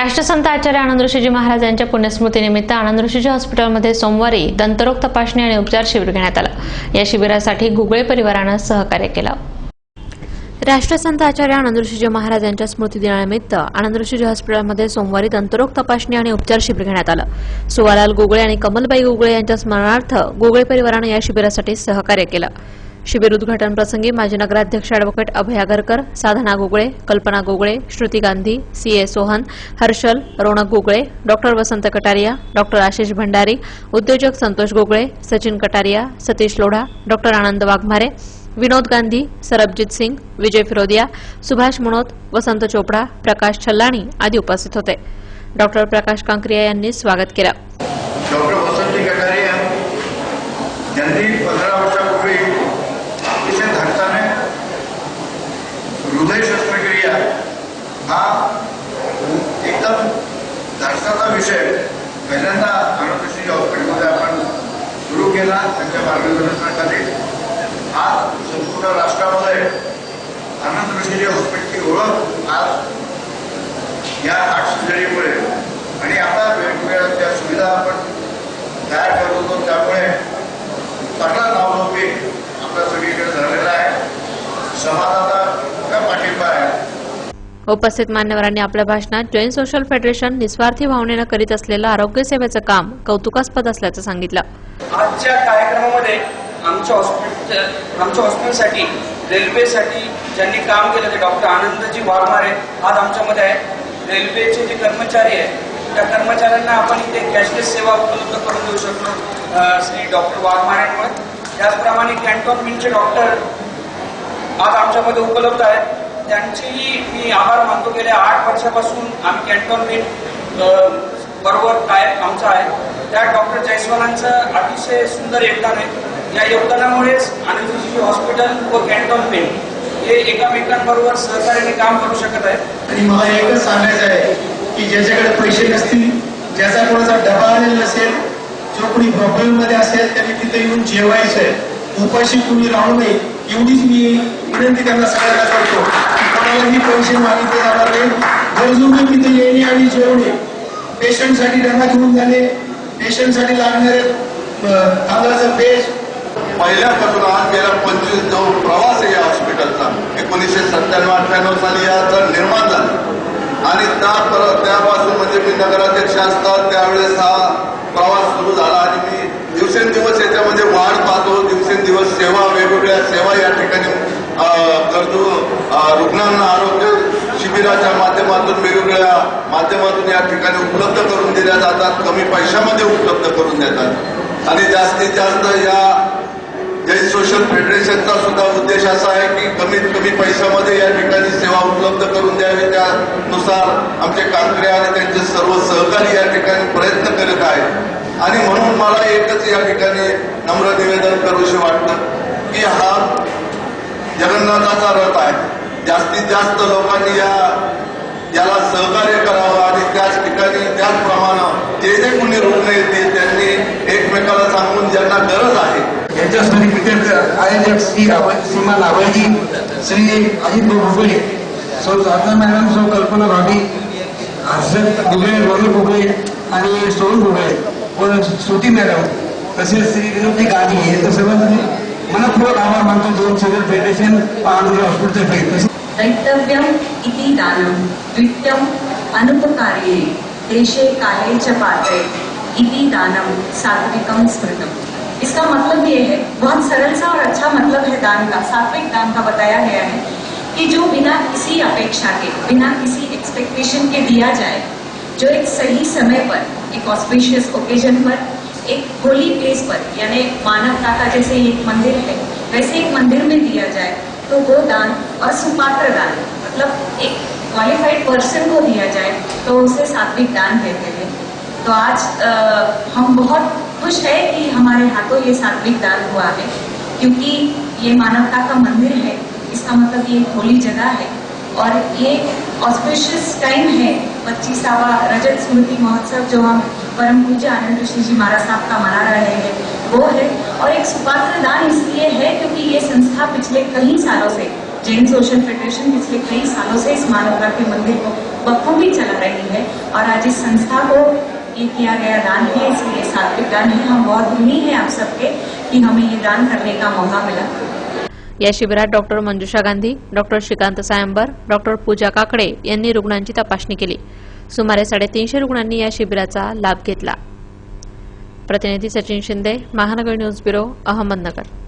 राष्ट्रसंत आचार्य आनंद ऋषीजी महाराज यांच्या पुण्यस्मृतीनिमित्त आनंद ऋषीजी हॉस्पिटलमध्ये सोमवारी दंतरोग तपासणी आणि उपचार शिबिर घेण्यात आलं. या शिबिरासाठी गुगळे परिवारानं सहकार्य केलं. राष्ट्रसंत आचार्य आनंद ऋषीजी महाराज यांच्या स्मृतिदिनानिमित्त आनंद ऋषीजी हॉस्पिटलमध्ये सोमवारी दंतरोग तपासणी आणि उपचार शिबिर घेण्यात आलं. सुवालाल गोगळे आणि कमलबाई गोगळे यांच्या स्मरणार्थ गोगळे परिवारानं या शिबिरासाठी सहकार्य केलं. शिबिर उद्घाटनप्रसंगी माजी नगराध्यक्ष advocate Abhay Agarkar Sadhana Gugale Kalpana Gogale Shruti Gandhi C A Sohan Harshal Raunak Gogale doctor Vasant Kataria doctor Ashish Bhandari उद्योजक संतोष गोगळे सचिन कटारिया सतीश लोढा डॉक्टर आनंद वाघमारे विनोद गांधी सरबजीत सिंग विजय फिरोदिया सुभाष मुणोत वसंत चोपडा प्रकाश छल्लाणी आदी उपस्थित होते. डॉक्टर प्रकाश कांक्रिया यांनी स्वागत केलं डॉक्टर वसंती कटारिया यांनी पंधरा वर्षापूर्वी अतिशय धाडसाने हृदय शस्त्रक्रिया हा एकदम धाडसाचा विषय पहिल्यांदा आनंदश्री हॉस्पिटलमध्ये आपण सुरू केला त्यांच्या मार्गदर्शनाखाली. आज संपूर्ण राष्ट्रामध्ये आनंद ऋषीजी हॉस्पिटलची ओळख आज या हार्ट सर्जरीमुळे आणि आता वेगवेगळ्या ज्या सुविधा आपण तयार करत होतो त्यामुळे चांगला नावलौकिक आपल्या सगळीकडे झालेला आहे समाजाचा मोठा पाठिंबा आहे उपस्थित मान्यवरांनी आपल्या भाषणात जैन सोशल फेडरेशन निस्वार्थी भावनेनं करीत असलेलं आरोग्य सेवेचं काम कौतुकास्पद असल्याचं सांगितलं. आजच्या कार्यक्रमामध्ये आमच्या हॉस्पिटल आमच्या हॉस्पिटलसाठी रेल्वेसाठी ज्यांनी काम केलं ते डॉक्टर आनंदजी वाघमारे. आज आमच्यामध्ये आहे. रेल्वेचे जे कर्मचारी आहेत त्या कर्मचाऱ्यांना आपण इथे कॅशलेस सेवा उपलब्ध करून देऊ शकलो श्री डॉक्टर वाघमारेंमुळे त्याचप्रमाणे कॅन्टोन्मेंटचे डॉक्टर आज आमच्यामध्ये उपलब्ध आहेत. त्यांचेही मी आभार मानतो. गेल्या आठ वर्षापासून आम्ही कॅन्टोनमेंट बरोबर काय आमचं आहे. त्या डॉक्टर जयस्वालांचं अतिशय सुंदर योगदान आहे. या योगदानामुळेच आनंदजी हॉस्पिटल व कॅन्टोनमेंट हे एकमेकांबरोबर सहकार्याने काम करू शकत आहेत. आणि मला एकच सांगायचं आहे की ज्याच्याकडे पैसे नसतील ज्याचा कोणाचा डबा आलेला नसेल जो कोणी प्रॉब्लेममध्ये असेल त्यांनी तिथे येऊन जेवायचंय. उपाशी कुणी राहू नये एवढीच मी विनंती त्यांना सगळ्यांना करतो. कोणालाही पैसे मागितले जाणार. नाही गरजूंनी तिथे येणे आणि जेवणे. पेशंटसाठी डबा घेऊन जाणे. पेशंटसाठी लागणारे अं, तांदळाचं पहिल्या पहिल्यापासून आज गेला पंचवीस जो प्रवास आहे या हॉस्पिटलचा. एकोणीसशे सत्त्याण्णव अठ्ठ्याण्णव साली याचा निर्माण झाला. आणि त्या परत त्यापासून म्हणजे मी नगराध्यक्ष असतात त्यावेळेस हा प्रवास सुरू झाला. आणि मी दिवसेंदिवस याच्यामध्ये वाढ पाहतो दिवसेंदिवस सेवा वेगवेगळ्या सेवा या ठिकाणी करतो रुग्णांना आरोग्य शिबिराच्या माध्यमातून वेगवेगळ्या माध्यमातून या ठिकाणी उपलब्ध करून दिल्या जातात कमी पैशामध्ये उपलब्ध करून देतात. आणि जास्तीत जास्त या जैन सोशल फेडरेशनचा सुद्धा उद्देश असा आहे की कमीत कमी पैशामध्ये या ठिकाणी सेवा उपलब्ध करून द्यावी. त्यानुसार आमचे कांकरे आणि त्यांचे सर्व सहकारी या ठिकाणी प्रयत्न करत आहेत. आणि म्हणून मला एकच या ठिकाणी नम्र निवेदन करूशी वाटतं की हा जगन्नाथाचा रथ आहे. जास्तीत जास्त लोकांनी या याला सहकार्य करावं आणि त्याच ठिकाणी त्याचप्रमाणे जे जे कोणी रुग्ण येतील त्यांनी एकमेकाला सांगून ज्यांना गरज आहे. यांच्या स्मृती आयोजक श्री सीमा लाभाजी श्री अजित भोगळे सौ दादा मॅडम सौ कल्पना भाभी हर्षद भुगळे रोहित भुगळे आणि सोहन भुगळे व श्रुती मॅडम तसेच श्री विनोदी गांधी तर सर्व सात्विकम स्मृतम। इसका मतलब ये है, बहुत सरल सा और अच्छा मतलब है दान का सात्विक दान का बताया गया है कि जो बिना किसी अपेक्षा के, बिना किसी एक्सपेक्टेशन के दिया जाए, जो एक सही समय पर, एक ऑस्पिशियस ओकेजन पर, एक होली प्लेस पर, यानी मानवता का जैसे एक मंदिर है वैसे एक मंदिर में दिया जाए तो वो दान और सुपात्र दान मतलब एक क्वालिफाइड पर्सन को दिया जाए तो उसे सात्विक दान कहते हैं। तो आज अ, हम बहुत खुश है कि हमारे हाथों ये सात्विक दान हुआ है क्योंकि ये मानवता का मंदिर है इसका मतलब ये होली जगह है और ये ऑस्पिशियस टाइम है पच्चीसावा रजत स्मृति महोत्सव जो हम परम पूज्य आनंद ऋषि जी महाराज साहब का मना रहे हैं। वो है। और एक सुपात्र दान इसलिए है क्योंकि ये संस्था पिछले कई सालों से जैन सोशल फेडरेशन पिछले कई सालों से इस मानवता के मंदिर को बखूबी चला रही है। और आज इस संस्था को ये किया गया दान है, इसलिए सात्विक दान है। हम बहुत ऋणी है आप सबके कि हमें ये दान करने का मौका मिला। या शिबिरात doctor Manjusha Gandhi, doctor Shrikant Sayambar, doctor Pooja Kakade यांनी रुग्णांची तपासणी केली. सुमारे साडेतीनशे रुग्णांनी या शिबिराचा लाभ घेतला. प्रतिनिधी सचिन शिंदे महानगर न्यूज ब्युरो अहमदनगर